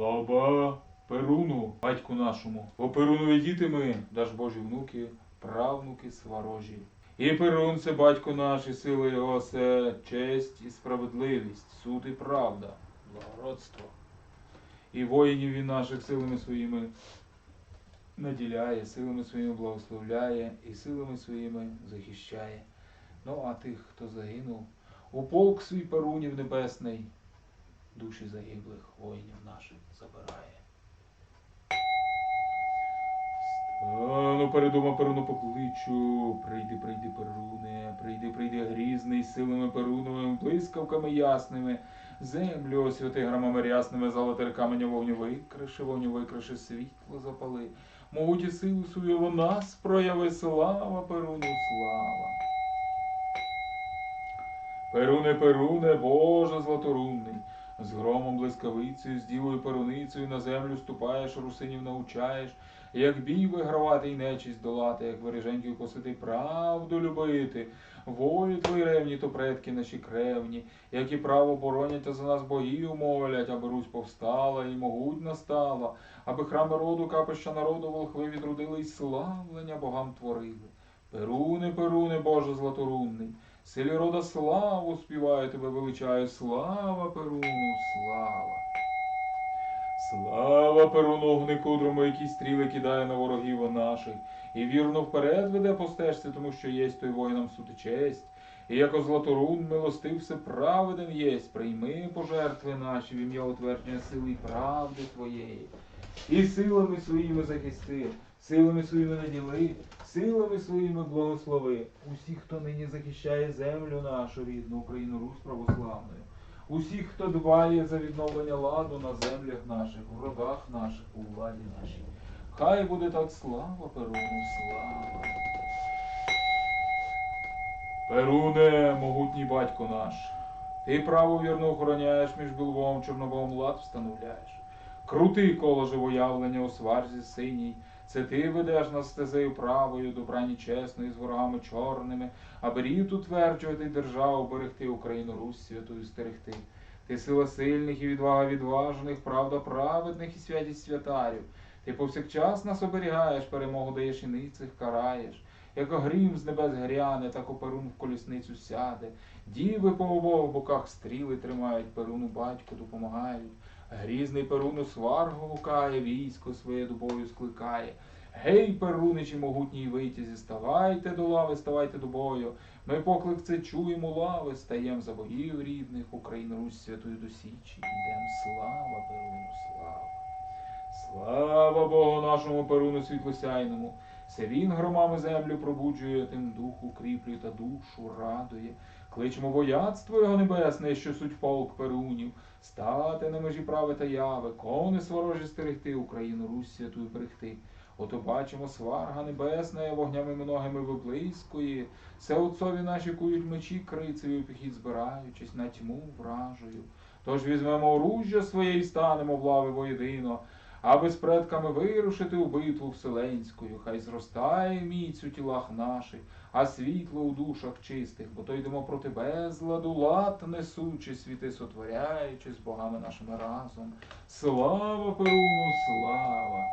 Слава Перуну, батьку нашому. Бо Перунові діти ми, даж Божі внуки, правнуки сварожі. І Перун це батько наш, і сила його це честь і справедливість, суд і правда, благородство. І воїнів він наших силами своїми наділяє, силами своїми благословляє і силами своїми захищає. Ну а тих, хто загинув, у полк свій Перунів небесний, душі загиблих воїнів наших забирає. Стану передома Перуну покличу, прийди, прийди, Перуне, прийди, прийди грізний, силами Перуновими, блискавками ясними, землю освяти громами рясними, золоте каменя вогню викриши, вогню викриши, світло запали. Могуті силу свою в нас прояви, слава Перуну, слава. Перуне, Перуне, Боже златорунний, з громом блискавицею, з дівою перуницею на землю ступаєш, русинів научаєш, як бій вигравати й нечість долати, як береженьків косити правду любити. Волі твої ревні, то предки наші кревні, які право боронять, а за нас богів молять, аби Русь повстала і могутня стала, аби храми роду, капища народу, волхви відродили й славлення богам творили. Перуне, Перуне, Боже златорунний, Селі рода славу співаю тебе величаю, слава Перуну, слава. Слава Перуну, огникудрому, який стріли кидає на ворогів наших, і вірно вперед веде по стежці, тому що єсть той воїнам суд і честь. І яко златорун милостив все праведен єсть, прийми пожертви наші в ім'я утвердження сили і правди твоєї. І силами своїми захисти, силами своїми наділи, силами своїми благослови. Усіх, хто нині захищає землю нашу рідну, Україну Русь православною. Усіх, хто дбає за відновлення ладу на землях наших, в родах наших, у владі нашій. Хай буде так слава Перуну, слава. Перуне, могутній батько наш, ти право вірно охороняєш між Білвом, Чорнобогом лад встановляєш. Крутий коло живоявлення у сварзі синій, це ти ведеш нас стезею правою, добрані чесною, з ворогами чорними, аби рід утверджувати державу, берегти Україну Русь святою стерегти. Ти сила сильних і відвага відважних, правда праведних і святість святарів. Ти повсякчас нас оберігаєш, перемогу даєш і ницих караєш. Як грім з небес гряне, так у перун в колісницю сяде. Діви по обох боках стріли тримають, перуну батьку допомагають. Грізний перуну сваргу гукає, військо своє дубою скликає. Гей, перуничі могутній витязі, ставайте до лави, ставайте до бою. Ми поклик це чуємо лави, стаєм за богів рідних, Україну Русь святою до січі. Ідем, слава Перуну, слава. Слава Богу нашому Перуну світлосяйному. Се він громами землю пробуджує, тим духу кріплює та душу радує. Кличемо вояцтво його небесне, що суть полк перунів, стати на межі прави та яви, кони сворожі стерегти, Україну Русь святую берегти. Ото бачимо сварга небесна, вогнями многими виблискує, все отцові наші кують мечі крицею піхід збираючись на тьму вражою. Тож візьмемо оружжя своє і станемо в лави воєдино, аби з предками вирушити у битву вселенську. Хай зростає міць у тілах наших, а світло у душах чистих, бо то йдемо проти безладу, лад несучи, світи сотворяючи з богами нашими разом. Слава Перуну, слава!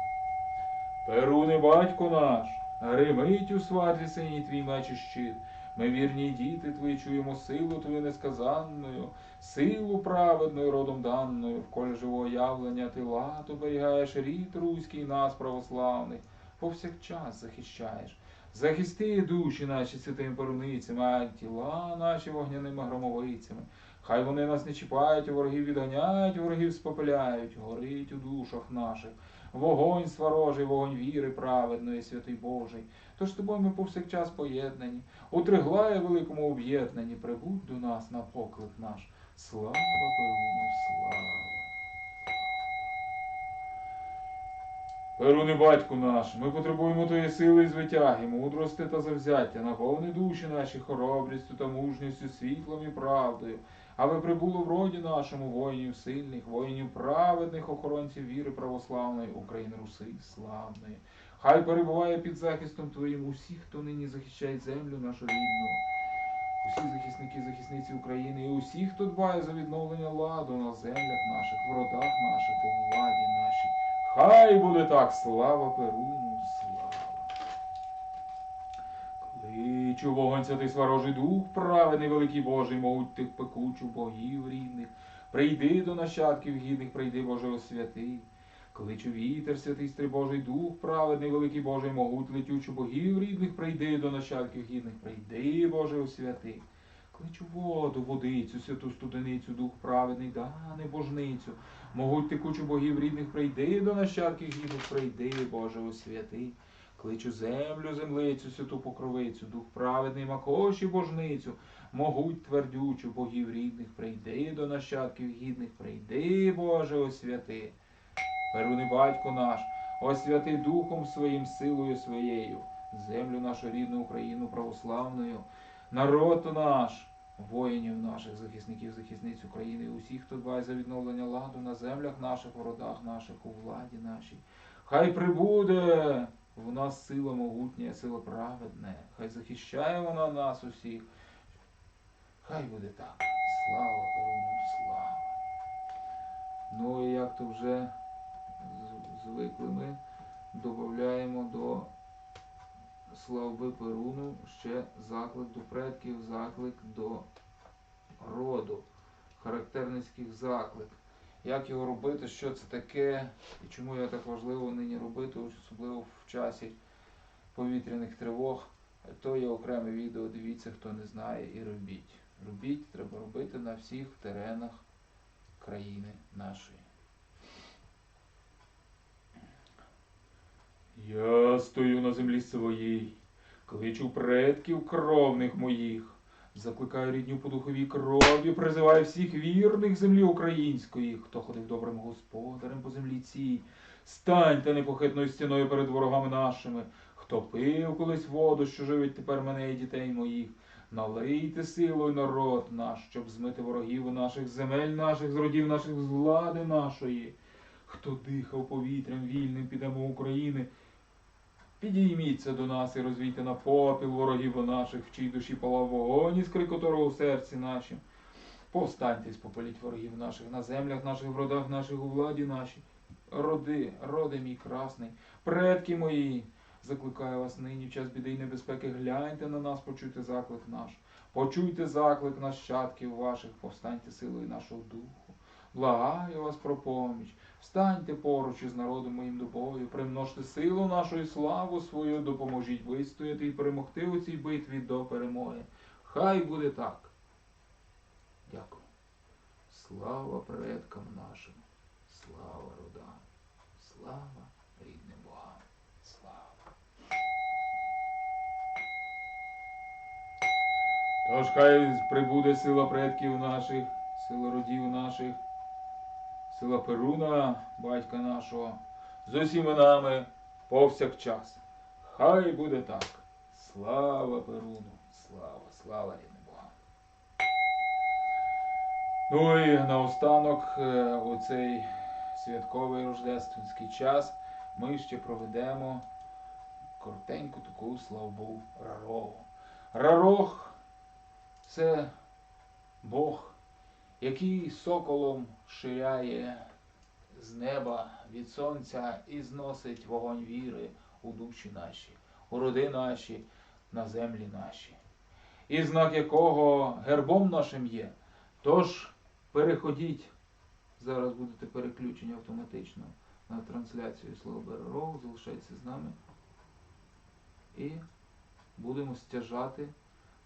Перуне, батько наш, гримить у сварзі синій твій меч і щит. Ми вірні діти твої чуємо силу твою несказанною, силу праведною родом даною, в колі живого явлення ти лад оберігаєш рід руський нас православних, повсякчас захищаєш. Захисти душі наші святими поруницями, а тіла наші вогняними громовицями. Хай вони нас не чіпають, ворогів відганяють, ворогів спопиляють, горить у душах наших. Вогонь сварожий, вогонь віри праведної, святий Божий. Тож тобою ми повсякчас поєднані, у триглає великому об'єднанні, прибудь до нас на поклик наш. Слава Богу, слава! Перуни, батьку наш, ми потребуємо твоєї сили і звитяги, мудрости та завзяття, наповни душі наші хоробрістю та мужністю, світлом і правдою, аби прибуло в роді нашому воїнів сильних, воїнів праведних, охоронців віри православної України Руси славної. Хай перебуває під захистом Твоїм усіх, хто нині захищає землю нашу рідну. усі захисники, захисниці України і усі, хто дбає за відновлення ладу на землях наших, в родах наших, у владі нашій. Хай буде так, слава Перуну, слава. Кличу вогонь святий сварожий дух, праведний великий Божий, могуть тих пекучу богів рідних. Прийди до нащадків гідних, прийди, Боже, освятий. Кличу вітер, святий стрибожий дух, праведний великий Божий, могуть летючу богів рідних, прийди до нащадків гідних, прийди, Боже, освятий. Кличу воду, водицю, святу студеницю, дух праведний, дане божницю. Могуть текучу богів рідних, прийди до нащадків гідних, прийди, Боже, освятий. Кличу землю, землицю, святу покровицю, дух праведний, макоші божницю, могуть твердючу богів рідних, прийди до нащадків гідних, прийди, Боже, освяти. Перуни батько наш, освяти духом своїм силою своєю, землю нашу рідну Україну православною, народ наш, воїнів наших, захисників, захисниць України, і усіх, хто дбає за відновлення ладу на землях наших, в родах наших, у владі нашій. Хай прибуде в нас сила могутня, сила праведна, хай захищає вона нас усіх. Хай буде так. Слава Перуну, слава. Ну і як то вже звикли ми, додаємо до слави Перуну ще заклик до предків, заклик до роду, характерницьких заклик. Як його робити, що це таке, і чому його так важливо нині робити, особливо в часі повітряних тривог, то є окреме відео, дивіться, хто не знає, і робіть. Робіть, треба робити на всіх теренах країни нашої. Я стою на землі своїй, кличу предків кровних моїх, закликаю рідню по духовій крові, призиваю всіх вірних землі української, хто ходив добрим господарем по землі цій. Станьте непохитною стіною перед ворогами нашими, хто пив колись воду, що живить тепер мене і дітей моїх. Налийте силою народ наш, щоб змити ворогів наших, земель наших, з родів наших, з влади нашої. Хто дихав повітрям вільним, підемо України. Підійміться до нас і розвійте на попіл ворогів наших, в чій душі палав вогонь, іскри котрого у серці нашім. Повстаньте і спопаліть ворогів наших на землях наших, в родах наших, у владі нашій. Роди, роди мій красний, предки мої, закликаю вас нині в час біди й небезпеки, гляньте на нас, почуйте заклик наш. Почуйте заклик нащадків ваших, повстаньте силою нашого духу. Благаю вас про поміч. Встаньте поруч із народом моїм до примножте силу нашу і славу свою, допоможіть вистояти і перемогти у цій битві до перемоги. Хай буде так. Дякую. Слава предкам нашим, слава родам, слава рідним богам, слава. Тож хай прибуде сила предків наших, сила родів наших, сила Перуна, батька нашого, з усіма нами повсякчас. Хай буде так. Слава Перуну, слава, слава рідним Богам. Ну і наостанок е, у цей святковий рождественський час ми ще проведемо коротеньку таку славу Рарогу. Рарог це Бог, який соколом ширяє з неба від сонця і зносить вогонь віри у душі наші, у роди наші, на землі наші. І знак якого гербом нашим є. Тож переходіть, зараз будете переключені автоматично на трансляцію слова Береров, залишайтеся з нами. І будемо стяжати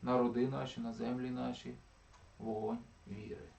на роди наші, на землі наші вогонь віри.